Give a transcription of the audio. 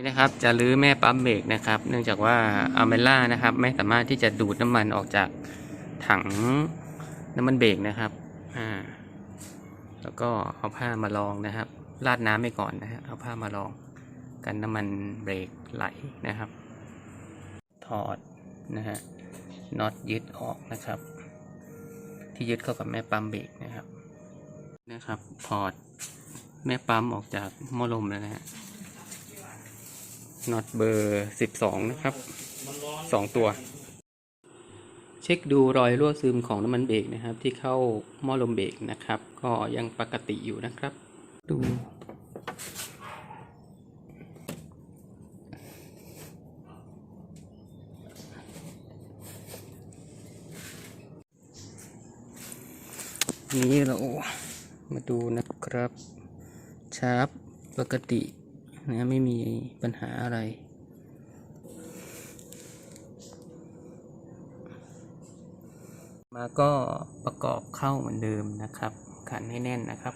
นี่นะครับจะรื้อแม่ปั๊มเบรกนะครับ เนื่องจากว่าอเมล่านะครับ ไม่สามารถที่จะดูดน้ำมันออกจากถังน้ำมันเบรกนะครับอ่าแล้วก็เอาผ้ามารองนะครับราดน้ำไปก่อนนะฮะเอาผ้ามารองกันน้ำมันเบรกไหลนะครับ ถอดนะฮะน็อตยึดออกนะครับ ที่ยึดเข้ากับแม่ปั๊มเบรกนะครับนะครับถอดแม่ปั๊มออกจากหม้อลมแล้วนะฮะ น็อตเบอร์สิบสองนะครับสองตัว เช็คดูรอยรั่วซึมของน้ำมันเบรกนะครับ ที่เข้าหม้อลมเบรกนะครับ ก็ยังปกติอยู่นะครับ ดูนี้เรามาดูนะครับ ชาร์ปปกติ นะไม่มีปัญหาอะไร มาก็ประกอบเข้าเหมือนเดิมนะครับ ขันให้แน่นนะครับ